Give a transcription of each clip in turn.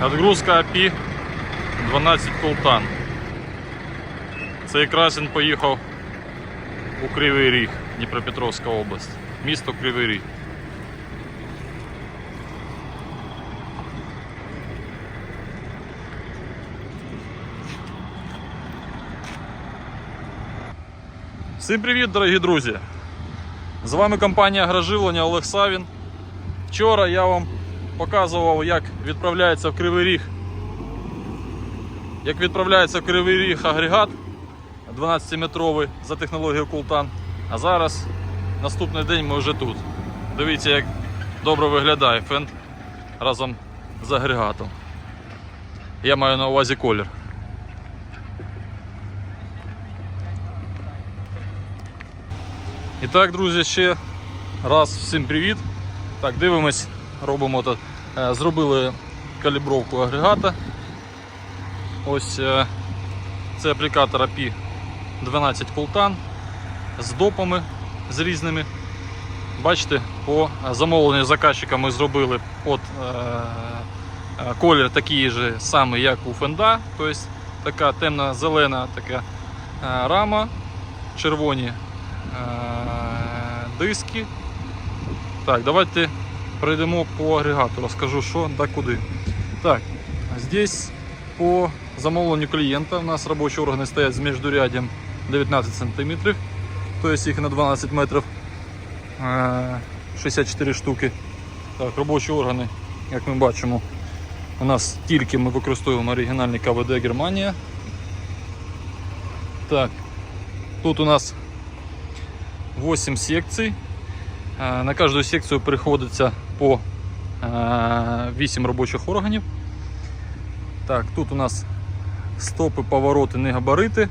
Надгрузка АПІ 12 колтан. Цей красень поїхав у Кривий Ріг, Дніпропетровська область. Місто Кривий Ріг. Всім привіт, дорогі друзі! З вами компанія Агроживлення Олег Савін. Вчора я вам показував, як відправляється в Кривий Ріг. Як відправляється в Кривий Ріг агрегат 12-метровий за технологією Култан. А зараз наступний день ми вже тут. Дивіться, як добре виглядає фенд разом з агрегатом. Я маю на увазі колір. І так, друзі, ще раз всім привіт. Так, дивимось, робимо тут. Е, Зробили калібровку агрегата. Ось е, це аплікатор API 12 Колтан з допами з різними. Бачите, по замовленню заказчика ми зробили от, е, е, колір такий же самий, як у фенда. Тобто така темно-зелена така е, рама, червоні е, диски. Так, давайте пройдемо по агрегату, розкажу що да куди. Так, здесь по замовленню клієнта у нас робочі органи стоять з міждуряддям 19 см, тобто їх на 12 метрів е, 64 штуки. Так, робочі органи, як ми бачимо, у нас тільки ми використовуємо оригінальний КВД Германія. Так, тут у нас 8 секцій. Е, На кожну секцію приходиться по е, 8 робочих органів. Так, тут у нас стопи, повороти, не габарити.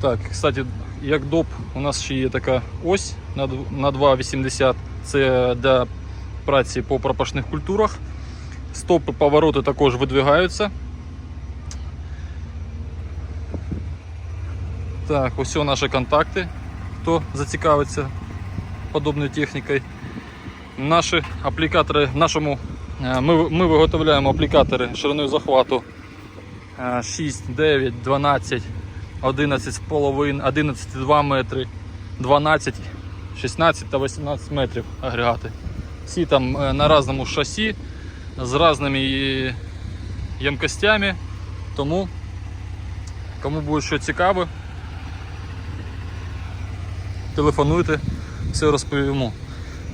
Так, кстати, як доп, у нас ще є така ось на на 2,80. Це для праці по пропашних культурах. Стопи, повороти також видвигаються. Так, ось наші контакти, хто зацікавиться подобною технікою. Наші аплікатори, нашому, е, ми, ми виготовляємо аплікатори шириною захвату е, 6, 9, 12, 11 з половин, 11,2 метри, 12, 16 та 18 метрів агрегати. Всі там е, на різному шасі з різними е, ємкостями. Тому кому буде що цікаве, телефонуйте, все розповімо.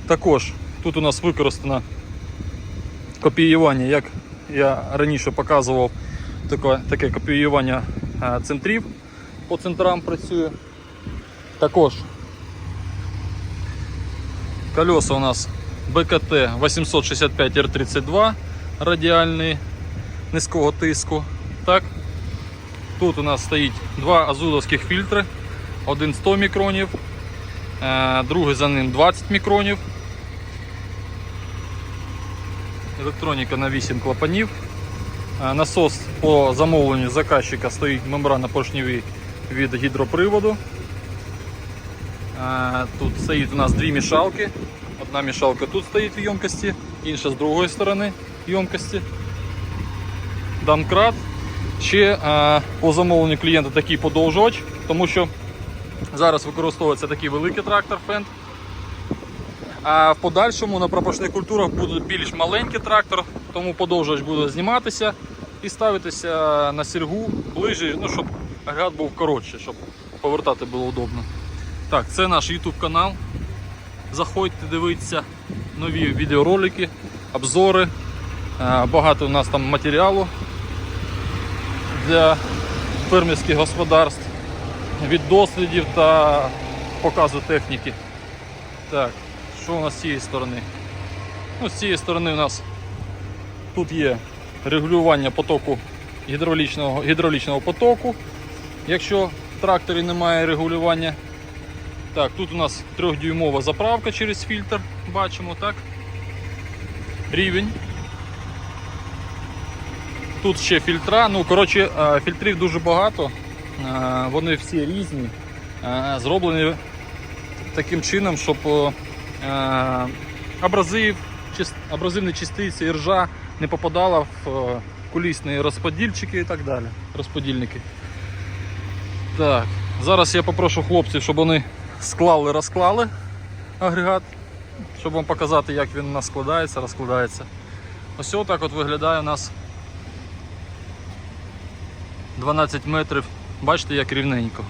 Також тут у нас використано копіювання, як я раніше показував, таке, таке копіювання е, центрів по центрам працює. Також колеса у нас БКТ 865 R32 радіальний низького тиску. Так. Тут у нас стоїть два азуловських фільтри, один 100 мікронів, другий за ним 20 мікронів. Електроніка на 8 клапанів. Е, Насос по замовленню заказчика стоїть мембрана поршневий від гідроприводу. Е, Тут стоїть у нас дві мішалки. Одна мішалка тут стоїть в ємкості, інша з другої сторони ємкості. Домкрат. Ще е, по замовленню клієнта такий подовжувач, тому що зараз використовується такий великий трактор Fendt. А в подальшому на пропашних культурах буде більш маленький трактор, тому подовжувач буде зніматися і ставитися на сіргу ближче, ну, щоб агрегат був коротше, щоб повертати було удобно. Так, це наш YouTube канал. Заходьте, дивіться нові відеоролики, обзори. Багато у нас там матеріалу для фермерських господарств від дослідів та показу техніки. Так, що у нас з цієї сторони? Ну, з цієї сторони у нас тут є регулювання потоку гідравлічного, гідравлічного потоку, якщо в тракторі немає регулювання. Так, тут у нас трьохдюймова заправка через фільтр, бачимо, так? Рівень. Тут ще фільтра. Ну, коротше, е, фільтрів дуже багато. Вони всі різні. Зроблені таким чином, щоб абразив, абразивні частиці і ржа не попадала в кулісні розподільчики і так далі. Розподільники. Так, зараз я попрошу хлопців, щоб вони склали, розклали агрегат, щоб вам показати, як він у нас складається, розкладається. Ось отак от виглядає у нас 12 метрів. Бачите, як рівненько.